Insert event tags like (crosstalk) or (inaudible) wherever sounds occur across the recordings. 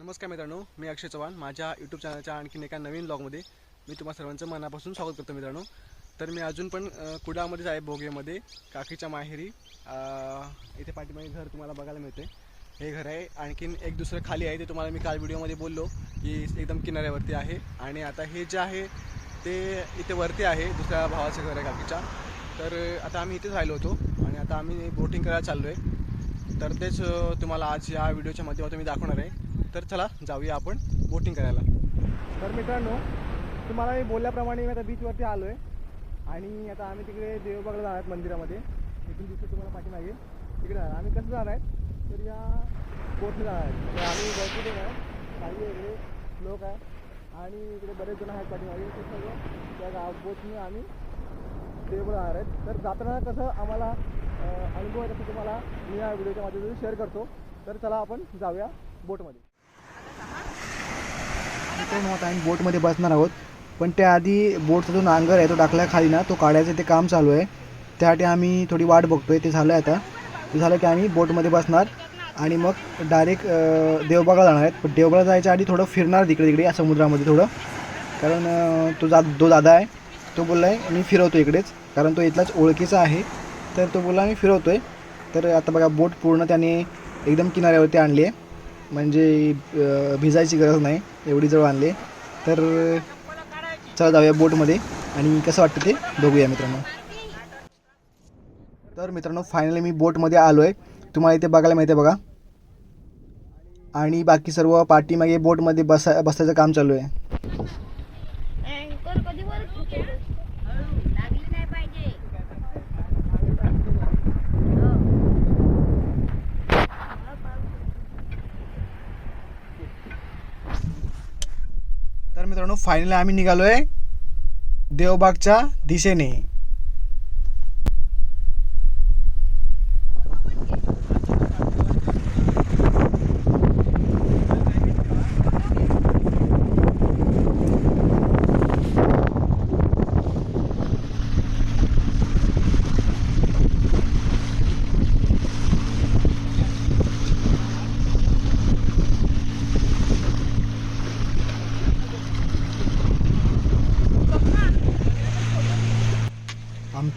नमस्कार मित्रांनो मी अक्षय चव्हाण. माझ्या यूट्यूब चॅनलच्या आणखीन एका नवीन ब्लॉगमध्ये मी तुम्हा सर्वांचं मनापासून स्वागत करतो मित्रांनो. तर मी अजून पण कुडामध्येच आहे बोगेमध्ये काकीच्या माहेरी. इथे पाठीमागे घर तुम्हाला बघायला मिळते हे घर आहे आणखीन एक दुसरं खाली आहे ते तुम्हाला मी काल व्हिडिओमध्ये बोललो की एकदम किनाऱ्यावरती आहे. आणि आता हे जे आहे ते इथे वरती आहे दुसऱ्या भावाचं घर आहे काकीच्या. तर आता आम्ही इथेच राहिलो होतो आणि आता आम्ही बोटिंग करायला चाललो आहे तर तेच तुम्हाला आज या व्हिडिओच्या माध्यमातून मी दाखवणार आहे. तर चला जाऊया आपण बोटिंग करायला. तर मित्रांनो तुम्हाला मी बोलल्याप्रमाणे मी आता बीचवरती आलो आहे आणि आता आम्ही तिकडे देवबागला जाणार आहेत मंदिरामध्ये. इथून दिसतो तुम्हाला पाठीमागे तिकडे जाणार. आम्ही कसं जाणार आहे? तर या बोटने जाणार आहे. तर आम्ही गळतीने देणार काही वेगळे लोक आहे. आणि इकडे बरेच जण आहेत पाठीमागे. ते सगळं त्या गाव बोटने आम्ही देवबाग जाणार आहेत. तर जाताना कसं आम्हाला अनुभव आहे तसं तुम्हाला मी या व्हिडिओच्या माध्यमातून शेअर करतो. तर चला आपण जाऊया बोटमध्ये मित्रांनो आता आम्ही बोटमध्ये बसणार आहोत. पण त्याआधी बोटचा जो नांगर आहे तो टाकला खाली ना तो काढायचं ते काम चालू आहे. त्यासाठी आम्ही थोडी वाट बघतोय ते झालं आहे आता. ते झालं की आम्ही बोटमध्ये बसणार आणि मग डायरेक्ट देवबागला जाणार आहेत. पण देवबागला जायच्या आधी थोडं फिरणार तिकडे तिकडे या समुद्रामध्ये थोडं. कारण तो जा जो दादा आहे तो बोलला आहे मी फिरवतो इकडेच. कारण तो इथलाच ओळखीचा आहे. तर तो बोलला मी फिरवतो आहे तर आता बघा बोट पूर्ण त्याने एकदम किनाऱ्यावरती आणली आहे. म्हणजे भिजायची गरज नाही एवढी जवळ आणली. तर चला जाऊया बोटमध्ये आणि कसं वाटतं ते बघूया मित्रांनो. तर मित्रांनो फायनली मी बोटमध्ये आलो आहे तुम्हाला इथे बघायला मिळते बघा. आणि बाकी सर्व पाठीमागे बोटमध्ये बसा बसायचं काम चालू आहे अँकर कधी वर लागली नाही पाहिजे तर मित्रांनो फायनली आम्ही निघालो आहे देवबागच्या दिशेने.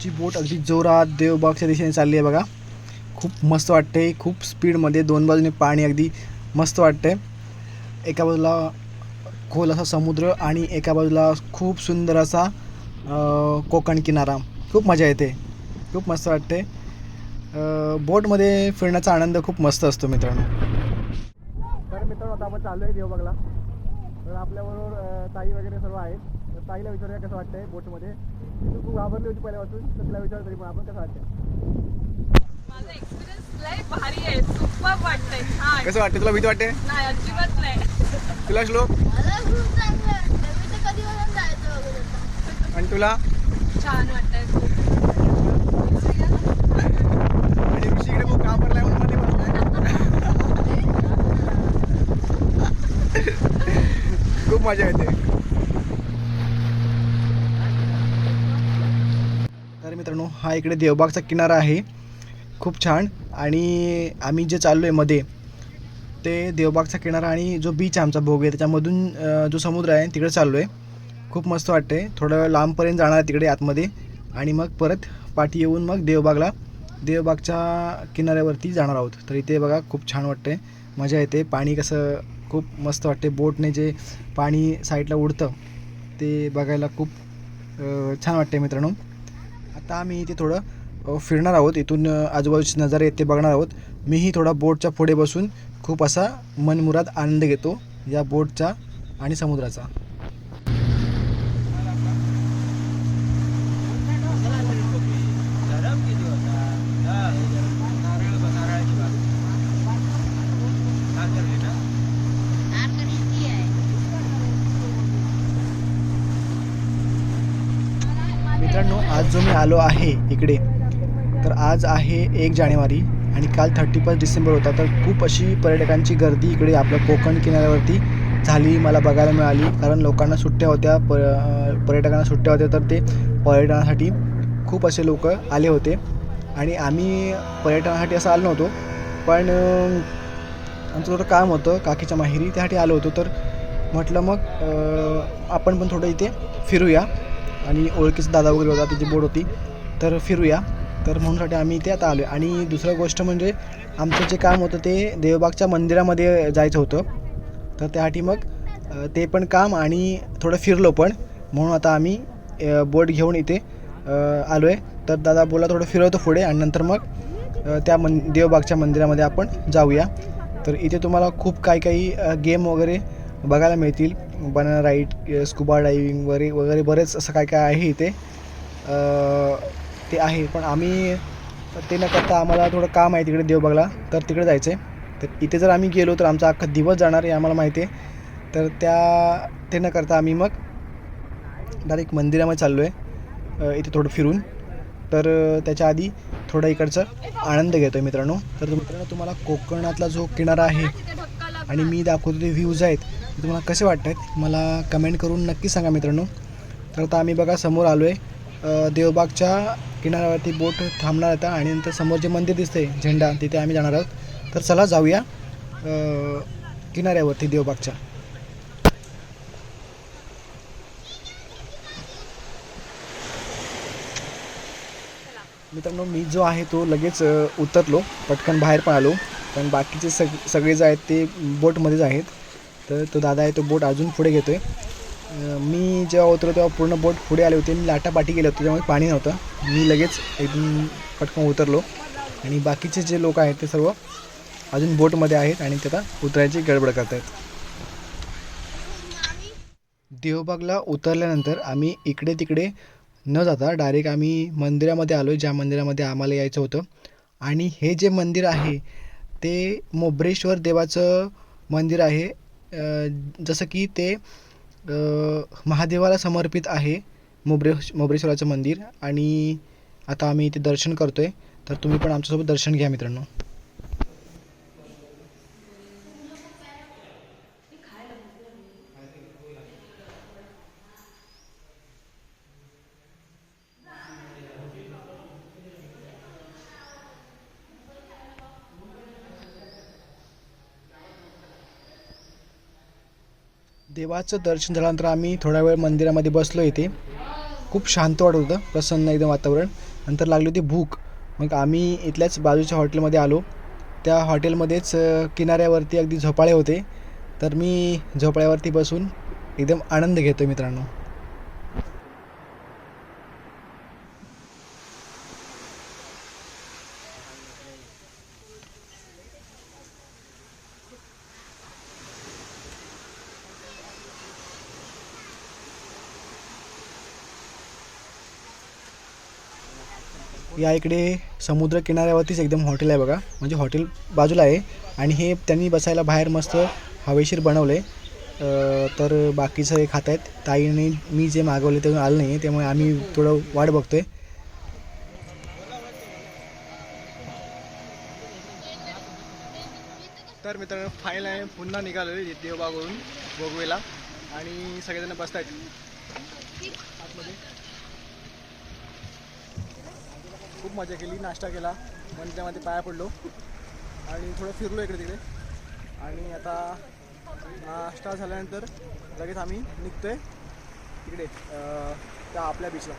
ची बोट अगदी जोरात देवबागच्या दिशेने चालली आहे बघा. खूप मस्त वाटते खूप स्पीडमध्ये दोन बाजूने पाणी अगदी मस्त वाटते एका बाजूला खोल असा समुद्र आणि एका बाजूला खूप सुंदर असा कोकण किनारा. खूप मजा येते. खूप मस्त वाटते बोटमध्ये फिरण्याचा आनंद खूप मस्त असतो मित्रांनो. तर मित्रांनो आता आपण चालू आहे देवबागला. तर आपल्याबरोबर ताई वगैरे सर्व आहेत. तर ताईला विचारूया कसं वाटतंय बोटमध्ये? ती खूप घाबरली होती पहिल्यापासून तर तिला विचार तरी पण आपण कसं वाटतं माझा एक्सपिरियन्स लय भारी आहे सुपर वाटतंय. छान कसं वाटतं तुला भीती वाटते? नाही अजिबात नाही. तुला श्लोक? मला खूप चांगलं वाटतं. मी तर कधी वरून जायचं वगैरे. आणि तुला? छान वाटतंय. खूप आणि ऋषी इकडे खूप घाबरलाय म्हणून मध्ये बसलाय. (laughs) खूप मजा येते. मित्रांनो हा इकडे देवबागचा किनारा आहे. खूप छान. आणि आम्ही जे चाललो आहे मध्ये ते देवबागचा किनारा आणि जो बीच आहे आमचा आहे त्याच्यामधून जो समुद्र आहे तिकडे चाललो आहे खूप मस्त वाटते थोडं लांबपर्यंत जाणार आहे तिकडे आतमध्ये. आणि मग परत पाठी येऊन मग देवबागला देवबागच्या किनाऱ्यावरती जाणार आहोत. तर इथे बघा खूप छान वाटते मजा येते. पाणी कसं खूप मस्त वाटते बोटने जे पाणी साईडला उडतं ते बघायला खूप छान वाटते मित्रांनो. आता आम्ही इथे थोडं फिरणार आहोत. इथून आजूबाजूचे नजारे येते बघणार आहोत. मीही थोडा बोटच्या पुढे बसून खूप असा मनमुराद आनंद घेतो या बोटचा आणि समुद्राचा. आज जो मी आलो आहे इकडे तर आज आहे एक जानेवारी आणि काल थर्टी फर्स्ट डिसेंबर होता. तर खूप अशी पर्यटकांची गर्दी इकडे आपल्या कोकण किनाऱ्यावरती झाली मला बघायला मिळाली. कारण लोकांना सुट्ट्या होत्या प पर्यटकांना सुट्ट्या होत्या तर ते पर्यटनासाठी खूप असे लोक आले होते. आणि आम्ही पर्यटनासाठी असं आलो नव्हतो पण आमचं थोडं काम होतं काकीच्या माहेरी त्यासाठी आलो होतो. तर म्हटलं मग आपण पण थोडं इथे फिरूया. आणि ओळखीचा दादा वगैरे होता तिची बोट होती. तर फिरूया. तर म्हणूनसाठी आम्ही इथे आता आलो आणि दुसरं गोष्ट म्हणजे आमचं जे काम होतं ते देवबागच्या मंदिरामध्ये जायचं होतं. तर त्यासाठी मग ते पण काम आणि थोडं फिरलो पण. म्हणून आता आम्ही बोट घेऊन इथे आलो आहे तर दादा बोला थोडं फिरवतो पुढे आणि नंतर मग त्या मन देवबागच्या मंदिरामध्ये आपण जाऊया. तर इथे तुम्हाला खूप काही काही गेम वगैरे बघायला मिळतील. बनाना राईड स्कुबा डायविंग वगैरे वगैरे बरेच असं काय काय आहे इथे. ते आहे पण आम्ही ते न करता आम्हाला थोडं काम आहे तिकडे देवबागला. तर तिकडे जायचं आहे. तर इथे जर आम्ही गेलो तर आमचा अख्खा दिवस जाणार आहे आम्हाला माहिती आहे. तर त्या ते न करता आम्ही मग डायरेक्ट मंदिरामध्ये चाललो आहे इथे थोडं फिरून. तर त्याच्या आधी थोडं इकडचं आनंद घेतो आहे मित्रांनो. तर मित्रांनो तुम्हाला कोकणातला जो किनारा आहे आणि मी दाखवतो ते व्ह्यूज आहेत. ते तुम्हाला कसे वाटत आहेत मला कमेंट करून नक्की सांगा मित्रांनो. तर आता आम्ही बघा समोर आलो आहे देवबागच्या किनाऱ्यावरती बोट थांबणार आता आणि नंतर समोर जे मंदिर दिसते झेंडा तिथे आम्ही जाणार आहोत. तर चला जाऊया किनाऱ्यावरती देवबागच्या. मित्रांनो मी जो आहे तो लगेच उतरलो. पटकन बाहेर पण आलो. पण बाकीचे सग सगळे जे आहेत ते बोटमध्येच आहेत. तर तो दादा आहे तो बोट अजून पुढे घेतो आहे मी जेव्हा उतरलो तेव्हा पूर्ण बोट पुढे आले होते. मी लाटापाटी गेले होते त्यामुळे पाणी नव्हतं. मी लगेच एकदम पटकन उतरलो. आणि बाकीचे जे लोक आहेत ते सर्व अजून बोटमध्ये आहेत आणि त्याला उतरायची गडबड करत आहेत देवबागला उतरल्यानंतर आम्ही इकडे तिकडे न जाता डायरेक्ट आम्ही मंदिरामध्ये आलो ज्या मंदिरामध्ये आम्हाला यायचं होतं. आणि हे जे मंदिर आहे ते मोबरेश्वर देवाचं मंदिर आहे. जसं की ते महादेवाला समर्पित आहे मोबरे मोबरेश्वराचं मंदिर आणि आता आम्ही इथे दर्शन करतो आहे तर तुम्ही पण आमच्यासोबत दर्शन घ्या मित्रांनो. देवाचं दर्शन झाल्यानंतर आम्ही थोडा वेळ मंदिरामध्ये बसलो इथे. खूप शांत वाटत होतं प्रसन्न एकदम वातावरण. नंतर लागली होती भूक. मग आम्ही इथल्याच बाजूच्या हॉटेलमध्ये आलो. त्या हॉटेलमध्येच किनाऱ्यावरती अगदी झोपाळे होते. तर मी झोपाळ्यावरती बसून एकदम आनंद घेतो मित्रांनो. या इकडे समुद्र किनाऱ्यावरतीच एकदम हॉटेल आहे बघा. म्हणजे हॉटेल बाजूला आहे. आणि हे त्यांनी बसायला बाहेर मस्त हवेशीर बनवलं आहे तर बाकीचं हे खात आहेत ताईने मी जे मागवले ते आलं नाही त्यामुळे आम्ही थोडं वाट बघतोय. तर मित्रांनो फाईल आहे. पुन्हा निघालो देवबागवरून बघवेला आणि सगळेजण बसत आहेत आतमध्ये. खूप मजा केली नाश्ता केला मंदिरामध्ये पाया पडलो. आणि थोडं फिरलो इकडे तिकडे. आणि आता नाश्ता झाल्यानंतर लगेच आम्ही निघतोय तिकडे त्या आपल्या बीचला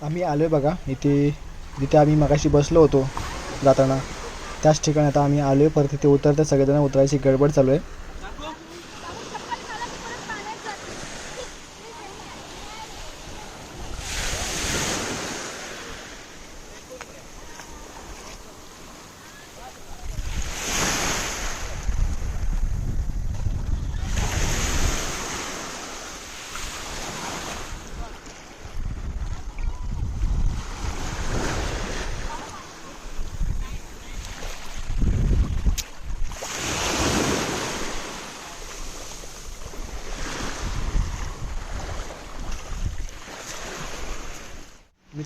आम्ही आलो आहे बघा. इथे जिथे आम्ही मगाशी बसलो होतो जाताना. त्याच ठिकाणी आता आम्ही आलो आहे परत तिथे उतरता सगळेजण उतरायची गडबड चालू आहे.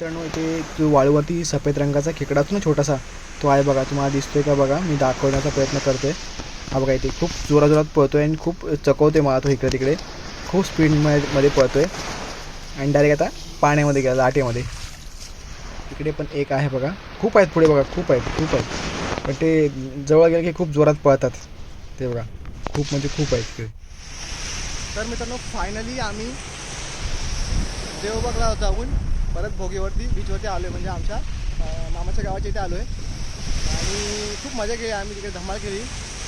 मित्रांनो इथे जो वाळूवरती सफेद रंगाचा खेकडा असतो ना छोटासा तो आहे बघा. तुम्हाला दिसतोय का बघा? मी दाखवण्याचा प्रयत्न करतोय. हा बघा इथे खूप जोराजोरात पळतोय आणि खूप चकवते मला तो इकडे तिकडे. खूप स्पीडमध्ये मध्ये पळतोय. आणि डायरेक्ट आता पाण्यामध्ये गेला लाटेमध्ये. इकडे पण एक आहे बघा. खूप आहेत पुढे बघा. खूप आहेत खूप आहेत. पण ते जवळ गेलं की खूप जोरात पळतात. ते बघा. खूप म्हणजे खूप आहेत तिकडे तर मित्रांनो फायनली आम्ही देवबागला जाऊन परत भोगीवरती बीचवरती आलो आहे म्हणजे आमच्या मामाच्या गावाच्या इथे आलो आहे आणि खूप मजा केली आम्ही तिकडे धमाल केली.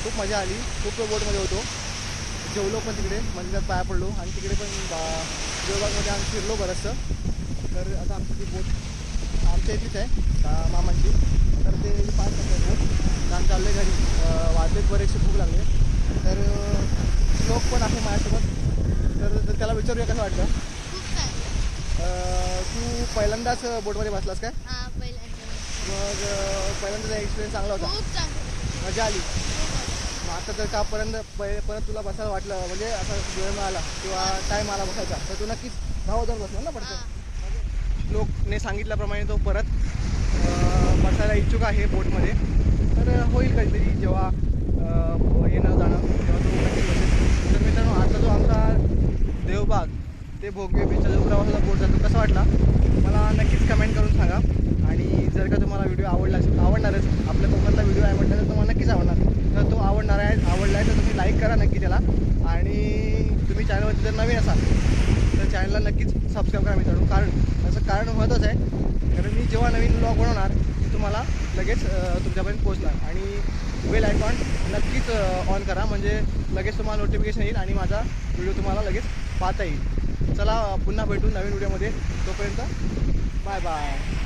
खूप मजा आली. खूप बोटमध्ये होतो. जेवलो पण तिकडे मंदिरात पाया पडलो. आणि तिकडे पण बा- देवबागमध्ये आम्ही फिरलो बरंचसं. तर आता आमची ती बोट आमच्या इथलीच आहे मामांची. तर ते पाच बोट आम्ही चाललो आहे घरी वाजलेत बरेचसे भूक लागले. तर अं, श्लोक पण आहे माझ्यासोबत. तर तर त्याला विचारूया कसं अं, तू पहिल्यांदाच बोटमध्ये बसलास काय? हा पहिल्यांदा. मग अं, पहिल्यांदाचा एक्सपिरियन्स चांगला होता. खूप चांगलं. मजा आली. मग आता जर का पर्यंत पहिले परत तुला बसायला वाटलं म्हणजे असा वेळ मिळाला किंवा टाईम आला बसायचा तर तू नक्कीच धावा जाऊन बसणार ना. पडतं लोकने सांगितल्याप्रमाणे तो परत अं, बसायला इच्छुक आहे बोटमध्ये. तर होईल कधीतरी जेव्हा अं, येणं जाणं तेव्हा तो नक्कीच बसेल तर मित्रांनो आता जो आमचा देवबाग ते भोगे बीचा जो प्रवासाचा बोट जातो कसा वाटला? मला नक्कीच कमेंट करून सांगा. आणि जर का तुम्हाला व्हिडिओ आवडला असेल आवडणारच आपल्या कोकणातला व्हिडिओ आहे म्हटलं तर तुम्हाला नक्कीच आवडणार. तर तो आवडणार आहे आवडला आहे तर तुम्ही लाईक करा नक्की त्याला. आणि तुम्ही चॅनलवरती जर नवीन असाल तर चॅनलला नक्कीच सबस्क्राईब करा मित्रांनो. कारण असं कारण महत्त्वाचं आहे कारण मी जेव्हा नवीन ब्लॉग बनवणार ते तुम्हाला लगेच तुमच्यापर्यंत पोहोचणार. आणि बेल आयकॉन नक्कीच ऑन करा. म्हणजे लगेच तुम्हाला नोटिफिकेशन येईल आणि माझा व्हिडिओ तुम्हाला लगेच पाहता येईल. चला पुन्हा भेटू नवीन व्हिडिओमध्ये. तोपर्यंत बाय बाय.